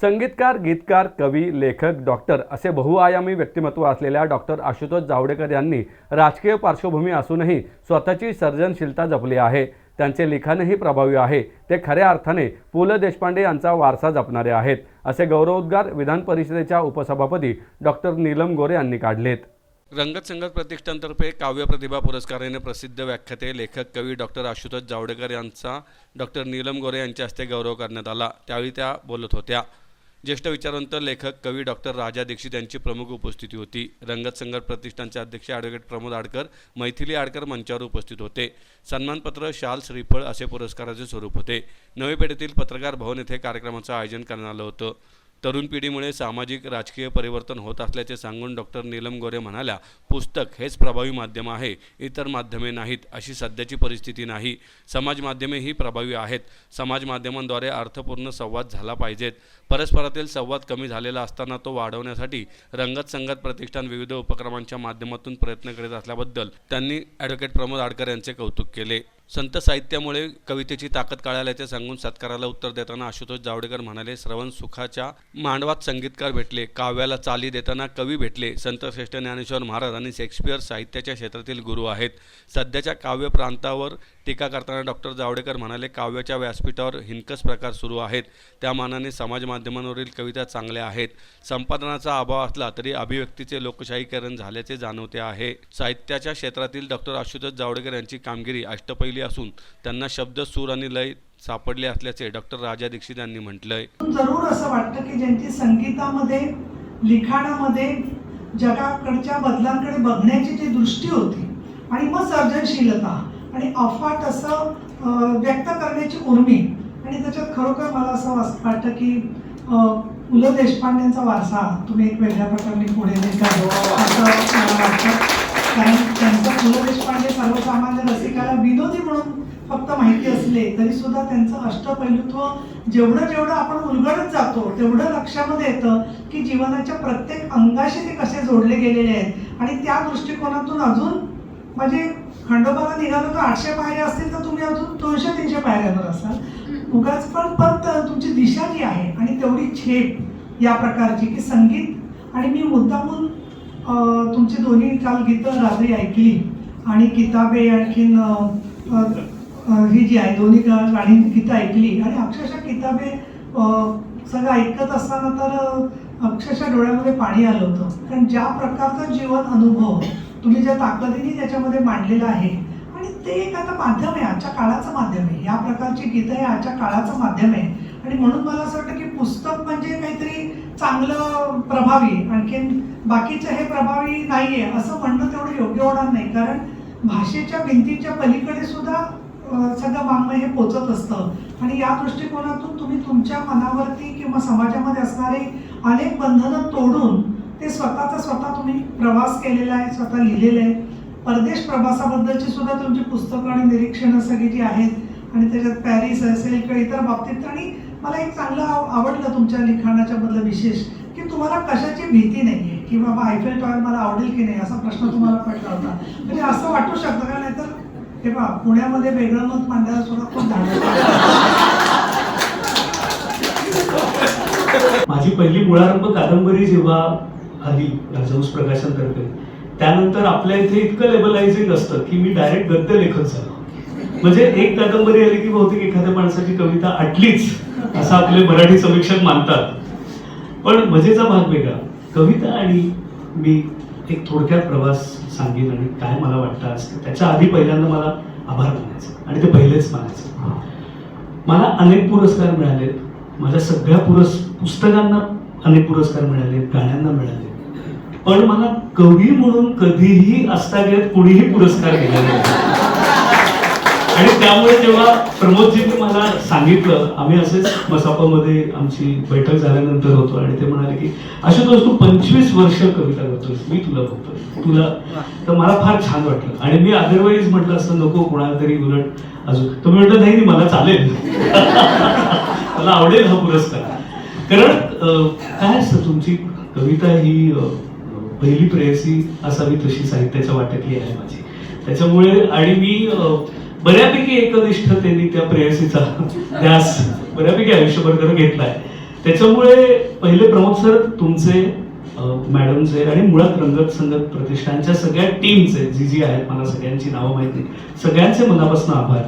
संगीतकार गीतकार कवी लेखक डॉक्टर असे बहुआयामी व्यक्तिमत्व असलेल्या डॉक्टर आशुतोष जावडेकर यांनी राजकीय पार्श्वभूमी असूनही स्वतःची सर्जनशीलता जपली आहे. त्यांचे लिखाणही प्रभावी आहे. ते खऱ्या अर्थाने पु ल देशपांडे यांचा वारसा जपणारे आहेत असे गौरवोद्गार विधान परिषदेच्या उपसभापती डॉक्टर नीलम गोरे यांनी काढलेत. रंगत संगत प्रतिष्ठानतर्फे काव्य प्रतिभा पुरस्काराने प्रसिद्ध व्याख्याते लेखक कवी डॉक्टर आशुतोष जावडेकर यांचा डॉक्टर नीलम गोरे यांच्या हस्ते गौरव करण्यात आला. त्यावेळी त्या बोलत होत्या. ज्येष्ठ विचारवंत लेखक कवी डॉक्टर राजा दीक्षित यांची प्रमुख उपस्थिती होती. रंगत संगत प्रतिष्ठानचे अध्यक्ष ॲडव्होकेट प्रमोद आडकर मैथिली आडकर मंचावर उपस्थित होते. सन्मानपत्र शाल श्रीफळ असे पुरस्काराचे स्वरूप होते. नवी पेठेतील पत्रकार भवन येथे कार्यक्रमाचं आयोजन करण्यात आलं होतं. तरुण पिढीमुळे सामाजिक राजकीय परिवर्तन होत असल्याचे सांगून डॉक्टर नीलम गोरे म्हणाल्या पुस्तक हेच प्रभावी माध्यम आहे इतर माध्यमे नाहीत अशी सध्याची परिस्थिती नाही. समाज माध्यमे ही प्रभावी आहेत. समाज माध्यमांद्वारे अर्थपूर्ण संवाद झाला पाहिजेत. परस्परातील संवाद कमी झालेला असताना तो वाढवण्यासाठी रंगत संगत प्रतिष्ठान विविध उपक्रमांच्या माध्यमातून प्रयत्न करीत असल्याबद्दल त्यांनी ॲडव्होकेट प्रमोद आडकर यांचे कौतुक केले. संत साहित्यामुळे कवितेची ताकद कळाल्याचे सांगून सत्काराला उत्तर देताना आशुतोष जावडेकर म्हणाले श्रवण सुखाच्या मांडवात संगीतकार भेटले काव्याला चाली देताना कवी भेटले. संत श्रेष्ठ ज्ञानेश्वर महाराज आणि शेक्सपियर साहित्याच्या क्षेत्रातील गुरु आहेत. सध्याच्या काव्य प्रांतावर टीका करताना डॉक्टर जावडेकर म्हणाले काव्याच्या व्यासपीठावर हिनकस प्रकार सुरू आहेत. त्या मानाने समाज माध्यमांवरील कविता चांगल्या आहेत. संपादनाचा अभाव असला तरी अभिव्यक्तीचे लोकशाहीकरण झाल्याचे जाणवते आहे. साहित्याच्या क्षेत्रातील डॉक्टर आशुतोष जावडेकर यांची कामगिरी अष्टपैली असून त्यांना शब्द सूर आणि लय सापडले असल्याचे डॉक्टर राजा दीक्षित यांनी म्हटलंय. जरूर असं वाटतं की ज्यांची संगीतामध्ये लिखाणामध्ये जगाकडच्या बदलांकडे बघण्याची जी दृष्टी होती आणि मग सर्जनशीलता आणि अफाट असं व्यक्त करण्याची उर्मी. आणि त्याच्यात खरोखर मला असं वाटतं की पु ल देशपांडेंचा वारसा तुम्ही एक वेगळ्या प्रकारे पुढे नेत. आहे असं मला वाटतं. कारण त्यांचं पु ल देशपांडे सर्वसामान्य रसिकाला विनोदी म्हणून फक्त माहिती असले तरी सुद्धा त्यांचं अष्टपैलुत्व जेवढं जेवढं आपण उलगडत जातो तेवढं लक्षामध्ये येतं की जीवनाच्या प्रत्येक अंगाशी ते कसे जोडले गेलेले आहेत. आणि त्या दृष्टिकोनातून अजून म्हणजे खंडोबाला निघालो तर आठशे पायऱ्या असतील तर तुम्ही अजून दोनशे तीनशे पायऱ्यावर असाल. उगाच पण पण त- तुमची दिशा जी आहे आणि तेवढी झेप या प्रकारची की संगीत. आणि मी मुद्दामून तुमची दोन्ही काल गीतं रात्री ऐकली आणि किताबे आणखीन ही जी आहे दोन्ही गाणी गीतं ऐकली. आणि अक्षरशः किताबे सगळं ऐकत असताना तर अक्षरशः डोळ्यामध्ये पाणी आलं होतं. कारण ज्या प्रकारचा जीवन अनुभव तुम्ही ज्या ताकदीने त्याच्यामध्ये मांडलेलं आहे आणि ते एक आता माध्यम आहे आजच्या काळाचं माध्यम आहे. या प्रकारची गीतं हे आजच्या काळाचं माध्यम आहे. आणि म्हणून मला असं वाटतं की पुस्तक म्हणजे काहीतरी चांगलं प्रभावी आणखीन बाकीचं हे प्रभावी नाही आहे असं म्हणणं तेवढं योग्य होणार नाही. कारण भाषेच्या भिंतीच्या पलीकडे सुद्धा सगळं वाङ्मय हे पोचत असतं. आणि या दृष्टिकोनातून तुम्ही तुमच्या मनावरती किंवा समाजामध्ये असणारे अनेक बंधनं तोडून ते स्वतःचा स्वतः तुम्ही प्रवास केलेला आहे स्वतः लिहिलेलं आहे. परदेश प्रवासाबद्दलची सुद्धा तुमची पुस्तकं आणि निरीक्षणं सगळी जी आहेत आणि त्याच्यात पॅरिस असेल किंवा इतर बाबतीत आणि मला एक चांगलं आवडलं तुमच्या लिखाणाच्या बदल विशेष की तुम्हाला कशाची भीती नाही आहे की बाबा आयफेल टॉवर मला आवडेल की नाही असा प्रश्न तुम्हाला पडला होता. म्हणजे असं वाटू शकतं का? नाही तर हे बा पुण्यामध्ये वेगळं मत मांडायला सुद्धा खूप धाडस माझी पहिली मुळारंभ कादंबरी जेव्हा आली राजहंस प्रकाशनतर्फे त्यानंतर आपल्या इथे इतकं लेबलायझिंग असतं की मी डायरेक्ट गद्य लेखक झालो म्हणजे एक कादंबरी आली की बहुतेक एखाद्या माणसाची कविता आटलीच असं आपले मराठी समीक्षक मानतात. पण मजेचा भाग वेगळा. कविता आणि मी एक थोडक्यात प्रवास सांगेन आणि काय मला वाटतं असतं त्याच्या आधी पहिल्यांदा मला आभार मानायचं आणि ते पहिलेच मानायचं मला अनेक पुरस्कार मिळाले माझ्या सगळ्या पुरस् पुस्तकांना अनेक पुरस्कार मिळाले गाण्यांना मिळाले पण मला कवी म्हणून कधीही अस्तागत कुणीही पुरस्कार दिला नाही. आणि त्यामुळे जेव्हा प्रमोदजींनी मला सांगितलं आम्ही असेच मसापामध्ये आमची बैठक झाल्यानंतर होतो आणि ते म्हणाले की आशुतोष तू पंचवीस वर्ष कविता करतोस मी तुला बघतोय. तुला तर मला फार छान वाटलं. आणि मी अदरवाईज म्हटलं असं नको कोणाला तरी उलट अजून. तुम्ही म्हटलं नाही मला चालेल. मला आवडेल हा पुरस्कार. कारण काय असतं तुमची कविता ही पहिली प्रेयसी असावी तशी साहित्याच्या वाटेतली आहे माझी. त्याच्यामुळे आणि मी बऱ्यापैकी एकनिष्ठतेने त्या प्रेयसीचा ध्यास बऱ्यापैकी आयुष्यभर करून घेतलाय. त्याच्यामुळे पहिले प्रमोद सर तुमचे मॅडमचे आणि मुळात रंगत संगत प्रतिष्ठानच्या सगळ्या टीमचे जी जी आहेत मला सगळ्यांची नावं माहिती सगळ्यांचे मनापासून आभार.